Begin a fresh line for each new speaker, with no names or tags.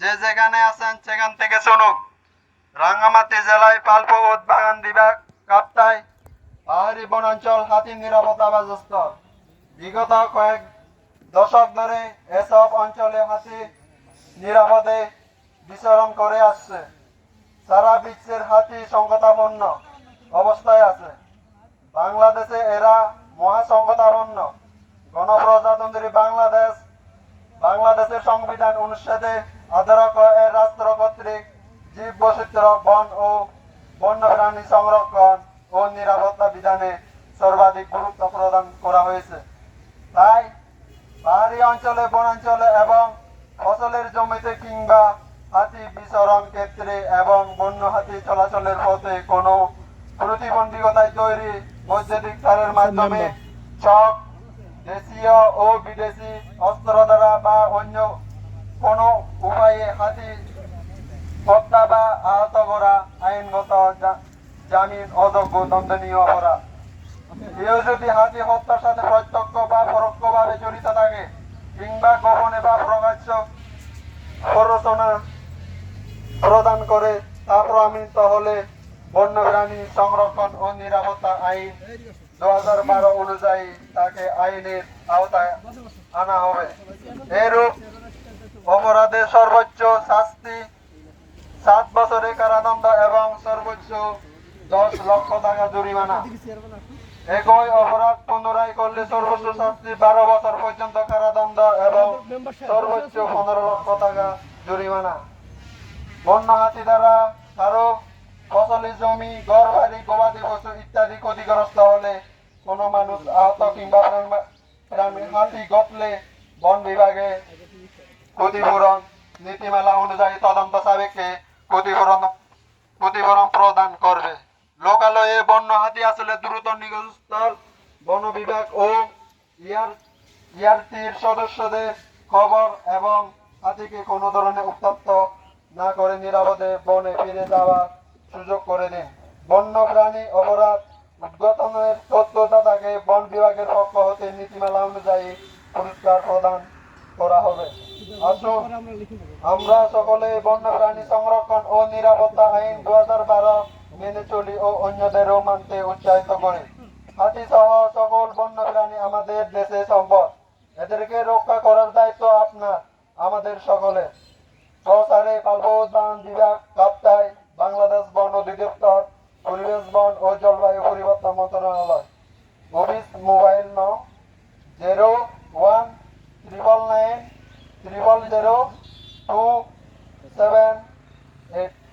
যে যেখানে আছেন, সেখান থেকে শুনুক রাঙ্গামাটি জেলায় পাল্প উদ্বাগান বিভাগ কাপ্তায় পাহাড়ি বনাঞ্চল হাতির নিরাপত্তা বাজস্ত বিগত কয়েক দশক ধরে এসব অঞ্চলে হাতি নিরাপদে বিচরণ করে আসছে। সারা বিশ্বের হাতি সংকটাপন্ন অবস্থায় আছে। বাংলাদেশে এরা মহাসংকটাপন্ন গণপ্রজাতন্ত্রী বাংলাদেশ বাংলাদেশের সংবিধান অনুচ্ছেদে আধারক এর রাষ্ট্র কর্তৃক জীব বৈচিত্র্য বন ও বন্যপ্রাণী সংরক্ষণ ও নিরাপত্তা বিধানে সর্বাধিক গুরুত্ব প্রদান করা হয়েছে। তাই পাহাড়ি অঞ্চলে বনাঞ্চলে এবং ফসলের জমিতে কিংবা হাতি বিচরণ ক্ষেত্রে এবং বন্য হাতি চলাচলের পথে কোনো প্রতিবন্ধকতায় তৈরি বৈদ্যুতিক তারের মাধ্যমে চক দেশীয় ও বিদেশি অস্ত্র দ্বারা বা অন্য কোনো উপায়ে হাতি হত্যা বা আহত করা আইনগত জামিন, অযোগ্য, দণ্ডনীয় অপরাধ। কেউ যদি হাতি হত্যার সাথে প্রত্যক্ষ বা পরোক্ষভাবে জড়িত থাকে, কিংবা গোপনে বা প্রকাশ্য প্ররোচনা প্রদান করে, তা প্রমাণিত হলে বন্যপ্রাণী সংরক্ষণ ও নিরাপত্তা আইন দু হাজার বারো অনুযায়ী তাকে আইনের আওতায় আনা হবে। এরূপ অপরাধে সর্বোচ্চ শাস্তি, সাত বছরের কারাদণ্ড এবং সর্বোচ্চ দশ লক্ষ টাকা জরিমানা। একই অপরাধ পুনরায় করলে সর্বোচ্চ শাস্তি বারো বছর পর্যন্ত কারাদণ্ড এবং সর্বোচ্চ পনেরো লক্ষ টাকা জরিমানা। বন্য হাতি দ্বারা কারও ফসলি জমি ঘর বাড়ি গবাদি পশু ইত্যাদি ক্ষতিগ্রস্ত মানুষ কিংবা প্রাণ- প্রাণী হাতি গতলে বন বিভাগে ক্ষতিপূরণ নীতিমালা অনুযায়ী তদন্ত সাবেককে ক্ষতিপূরণ ক্ষতিপূরণ প্রদান করবে লোকালয়ে বন্য হাতি আসলে দ্রুত নিগস্থল বন বিভাগ ও ইয়ার ইয়ারটির সদস্যদের খবর এবং হাতিকে কোনো ধরনের উত্তপ্ত না করে নিরাপদে বনে ফিরে যাওয়ার সুযোগ করে দিন। বন্য প্রাণী অপরাধ উদ্ঘাটনের তথ্যদাতাকে বন বিভাগের পক্ষ হতে নীতিমালা অনুযায়ী পুরস্কার প্রদান করা হবে। আসুন, আমরা সকলে বন্য প্রাণী সংরক্ষণ ও নিরাপত্তা আইন দু হাজার বারো মেনে চলি ও অন্যদেরও মানতে উৎসাহিত করি। হাতি সহ সকল বন্য প্রাণী আমাদের দেশে সম্পদ। এদেরকে রক্ষা করার দায়িত্ব আপনার, আমাদের সকলে সহকারে পাল্প উদ্যান বিভাগ seven zero two seven eight.